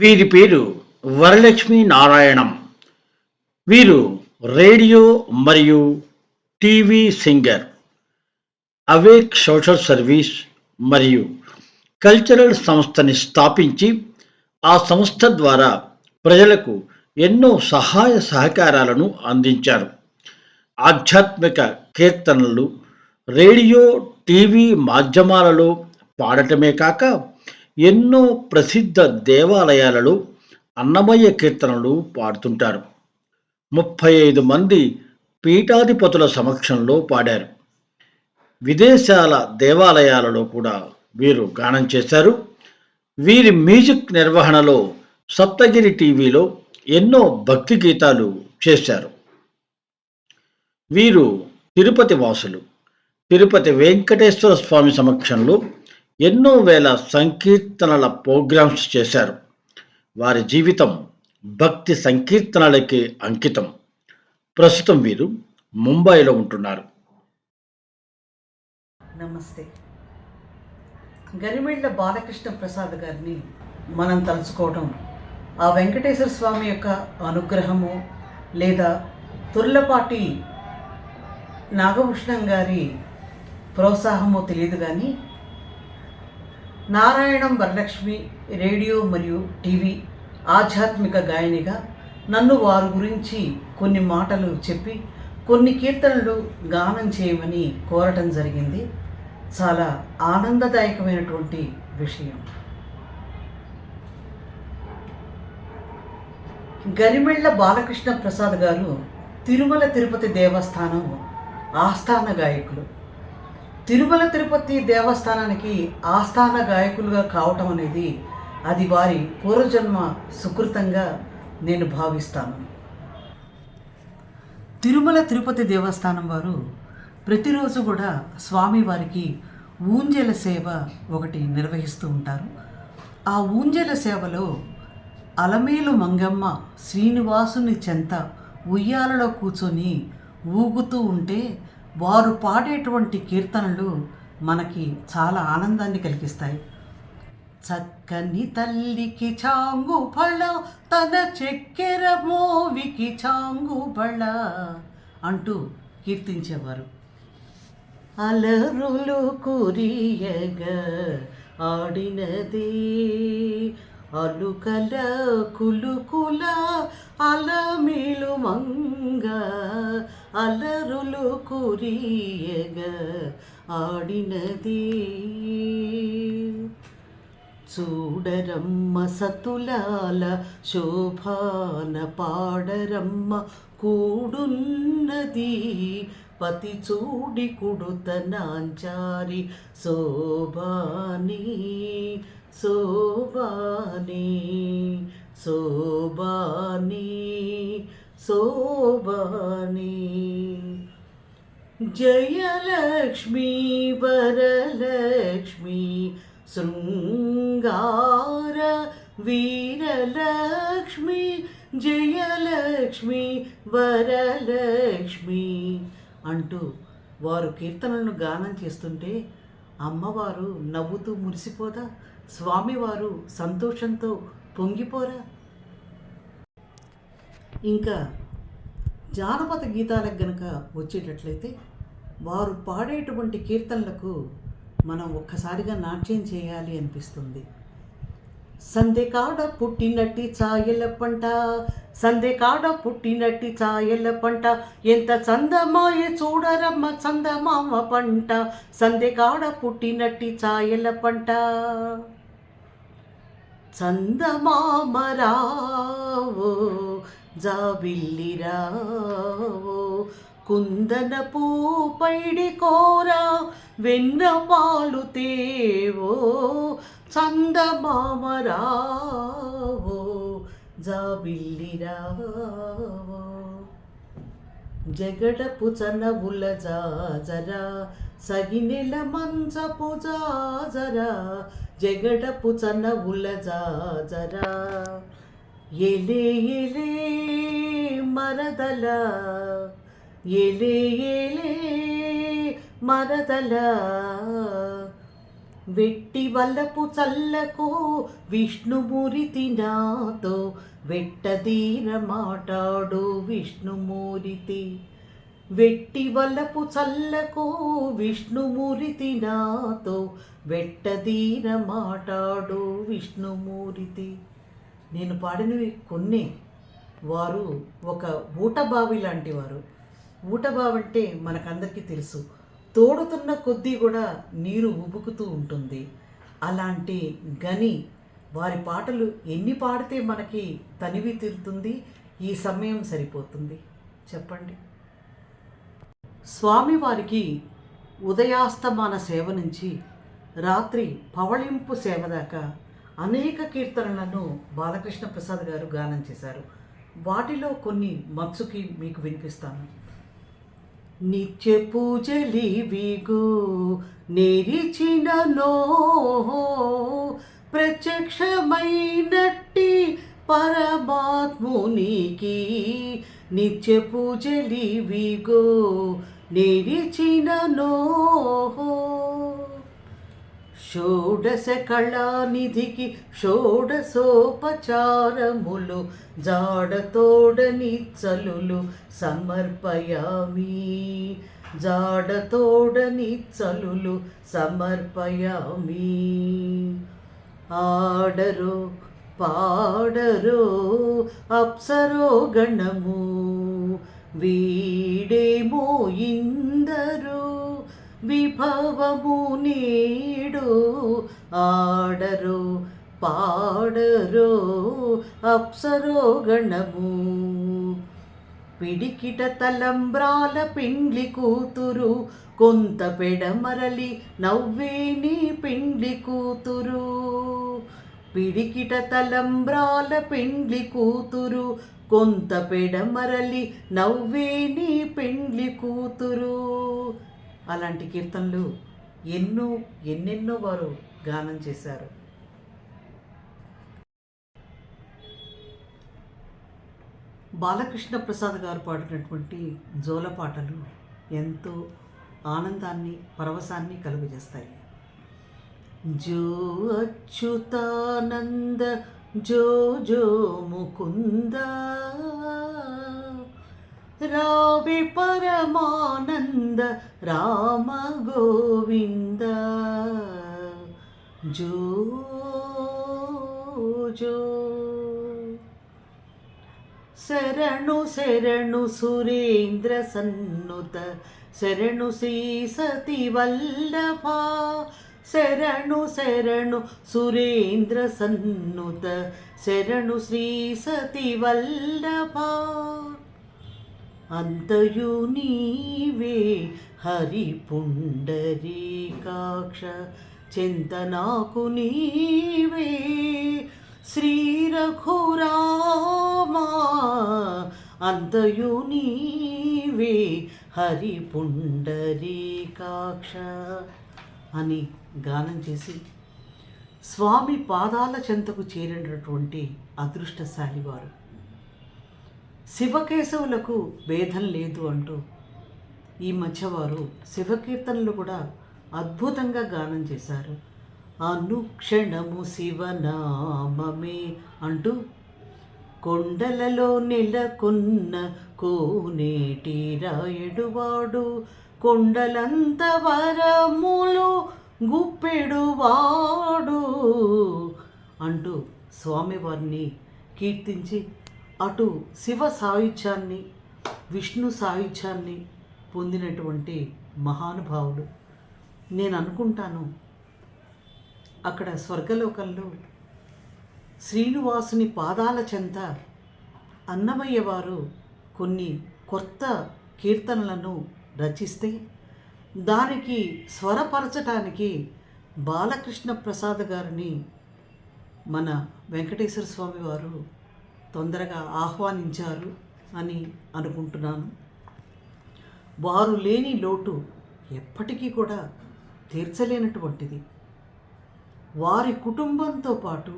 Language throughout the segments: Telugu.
వీరి పేరు వరలక్ష్మి నారాయణం. వీరు రేడియో మరియు TV singer awake social service మరియు కల్చరల్ సంస్థని స్థాపించి ఆ సంస్థ ద్వారా ప్రజలకు ఎన్నో సహాయ సహకారాలను అందించారు. ఆధ్యాత్మిక కీర్తనలు రేడియో టీవీ మాధ్యమాలలో పాడటమే కాక ఎన్నో ప్రసిద్ధ దేవాలయాలలో అన్నమయ్య కీర్తనలు పాడుతుంటారు. ముప్పై ఐదు మంది పీఠాధిపతుల సమక్షంలో పాడారు. విదేశాల దేవాలయాలలో కూడా వీరు గానం చేశారు. వీరి మ్యూజిక్ నిర్వహణలో సప్తగిరి టీవీలో ఎన్నో భక్తి గీతాలు చేశారు. వీరు తిరుపతి వాసులు. తిరుపతి వెంకటేశ్వర స్వామి సమక్షంలో ఎన్నో వేల సంకీర్తనల ప్రోగ్రామ్స్ చేశారు. వారి జీవితం భక్తి సంకీర్తనలకి అంకితం. ప్రస్తుతం వీరు ముంబైలో ఉంటున్నారు. నమస్తే. గరిమెళ్ళ బాలకృష్ణ ప్రసాద్ గారిని మనం తలుచుకోవడం ఆ వెంకటేశ్వర స్వామి యొక్క అనుగ్రహము లేదా తుర్లపాటి నాగభూషణం గారి ప్రోత్సాహమో తెలియదు కానీ నారాయణం వరలక్ష్మి రేడియో మరియు టీవీ ఆధ్యాత్మిక గాయనిగా నన్ను వారి గురించి కొన్ని మాటలు చెప్పి కొన్ని కీర్తనలు గానం చేయమని కోరటం జరిగింది. చాలా ఆనందదాయకమైనటువంటి విషయం. గరిమెళ్ళ బాలకృష్ణ ప్రసాద్ గారు తిరుమల తిరుపతి దేవస్థానం ఆస్థాన గాయకులు. తిరుమల తిరుపతి దేవస్థానానికి ఆస్థాన గాయకులుగా కావటం అనేది అది వారి పూర్వజన్మ సుకృతంగా నేను భావిస్తాను. తిరుమల తిరుపతి దేవస్థానం వారు ప్రతిరోజు కూడా స్వామివారికి ఊంజల సేవ ఒకటి నిర్వహిస్తూ ఉంటారు. ఆ ఊంజల సేవలో అలమేలు మంగమ్మ శ్రీనివాసుని చెంత ఉయ్యాలలో కూర్చొని ఊగుతూ ఉంటే వారు పాడేటువంటి కీర్తనలు మనకి చాలా ఆనందాన్ని కలిగిస్తాయి. చక్కని తల్లికి చాంగు బళ తన చక్కెర మోవికి చాంగు బళ అంటూ కీర్తించేవారు. అలరులు కురియగా ఆడినది అలుకల కులుకుల అలమిలు మంగ అలరులు కురియగ ఆడినది. చూడరమ్మ సతులాల శోభాన పాడరమ్మ కూడున్నది. పతి చూడి కుడుత నాంచారి శోభాని శోభాని శోభాని శోభాని. జయలక్ష్మి వరలక్ష్మి శృంగార వీరలక్ష్మి జయలక్ష్మి వరలక్ష్మి అంటూ వారు కీర్తనలను గానం చేస్తుంటే అమ్మవారు నవ్వుతూ మురిసిపోదా స్వామివారు సంతోషంతో పొంగిపోరా? ఇంకా జానపద గీతాలకు గనక వచ్చేటట్లయితే వారు పాడేటువంటి కీర్తనలకు మనం ఒక్కసారిగా నాట్యం చేయాలి అనిపిస్తుంది. సందేకాడ పుట్టినట్టి చాయల పంట సందేకాడ పుట్టినట్టి చాయల పంట ఎంత చందమాయ చూడరమ్మ చందమామ పంట సందేకాడ పుట్టినట్టి చాయల పంట. చందమామరావో జాబిల్లిరావో కుందనపు పైడి కోర వెన్న పాలు తేవో చందమామరావో జాబిల్లిరావో. జగడపు చనవుల జాజరా సగినెల మంచపు జాజరా జగడపు చనవుల జాజరా. ఎలే ఎలే మరదల ఎలే ఎలే మరదల. వెట్టి వల్లపు చల్లకు విష్ణుమూరితి నాతో వెట్టదీర మాటాడు విష్ణుమూరితి వెట్టి వల్లపు చల్లకు విష్ణుమూరితి నాతో వెట్టదీర మాటాడు విష్ణుమూరితి నేను పాడినవి కొన్ని. వారు ఒక ఊటబావి లాంటి వారు ఊటబావి అంటే మనకందరికీ తెలుసు. తోడుతున్న కొద్దీ కూడా నీరు ఉబుకుతూ ఉంటుంది. అలాంటి గని వారి పాటలు ఎన్ని పాడితే మనకి తనివి తీరుతుంది ఈ సమయం సరిపోతుంది. చెప్పండి. స్వామివారికి ఉదయాస్తమాన సేవ నుంచి రాత్రి పవళింపు సేవ దాకా అనేక కీర్తనలను బాలకృష్ణ ప్రసాద్ గారు గానం చేశారు. వాటిలో కొన్ని మత్సుకి మీకు వినిపిస్తాను. నిత్య పూజలివిగో నేరిచిన నో ప్రత్యక్షమైనట్టి పరమాత్మునికి నిత్య పూజలివిగో నేరిచిన నో షోడశ కళానిధికి షోడశోపచారములు జాడతోడని చలులు సమర్పయామి. జాడతోడని చలులు సమర్పయామి. ఆడరో పాడరో అప్సరో గణము వీడేమో ఇందరో. విభవము నీడు ఆడరో పాడరో అప్సరో గణము. పిడికిట తలంబ్రాల పిండ్లి కూతురు కొంత పెడమరలి నవ్వేని పిండ్లి కూతురు. పిడికిట తలంబ్రాల పిండ్లి కూతురు కొంత పెడమరలి నవ్వేని పెండ్లి కూతురు. అలాంటి కీర్తనలు ఎన్నో ఎన్నెన్నో వారు గానం చేశారు. బాలకృష్ణ ప్రసాద్ గారు పాడినటువంటి జోల పాటలు ఎంతో ఆనందాన్ని పరవశాన్ని కలుగజేస్తాయి. జో అచ్యుతానంద జో జో ముకుంద రావి పరమానంద రామ గోవింద జో జో. శరణు శరణు సురేంద్ర సన్నుత. శరణు శ్రీ సతి వల్లభ శరణు శరణు సురేంద్ర సన్నుత. శరణు శ్రీ సతి వల్లభ అంతయు నీవే హరి పుండరీకాక్ష చింతనాకు నీవే శ్రీ రఘురామా అంతయు నీవే హరి పుండరీకాక్ష అని గానం చేసి స్వామి పాదాల చెంతకు చేరినటువంటి అదృష్టశాలి వారు శివకేశవులకు భేదం లేదు అంటూ ఈ మధ్య వారు శివకీర్తనలు కూడా అద్భుతంగా గానం చేశారు. అనుక్షణము శివనామమే అంటూ కొండలలో నెలకొన్న కోనేటి రాయుడువాడు కొండలంత వరములు గుప్పెడువాడు అంటూ స్వామివారిని కీర్తించి అటు శివ సాయుధ్యాన్ని విష్ణు సాయుధ్యాన్ని పొందినటువంటి మహానుభావులు. నేను అనుకుంటాను అక్కడ స్వర్గలోకంలో శ్రీనివాసుని పాదాల చెంత అన్నమయ్య వారు కొన్ని కొత్త కీర్తనలను రచిస్తే దానికి స్వరపరచటానికి బాలకృష్ణ ప్రసాద్ గారిని మన వెంకటేశ్వర స్వామి వారు తొందరగా ఆహ్వానించారు అని అనుకుంటున్నాను. వారు లేని లోటు ఎప్పటికీ కూడా తీర్చలేనటువంటిది. వారి కుటుంబంతో పాటు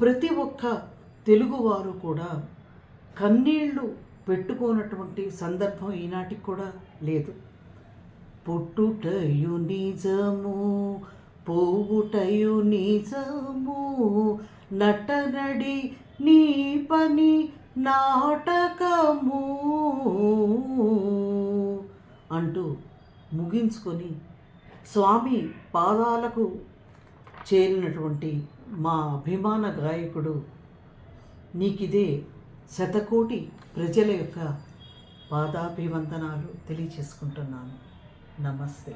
ప్రతి ఒక్క తెలుగువారు కూడా కన్నీళ్ళు పెట్టుకోనటువంటి సందర్భం ఈనాటికి కూడా లేదు. పుట్టుటయు నిజము పోవుటయు నిజము నటనడి నీ పని నాటకము అంటూ ముగించుకొని స్వామి పాదాలకు చేరినటువంటి మా అభిమాన గాయకుడు నీకిదే శతకోటి ప్రజల యొక్క పాదాభివందనాలు తెలియచేసుకుంటున్నాను. నమస్తే.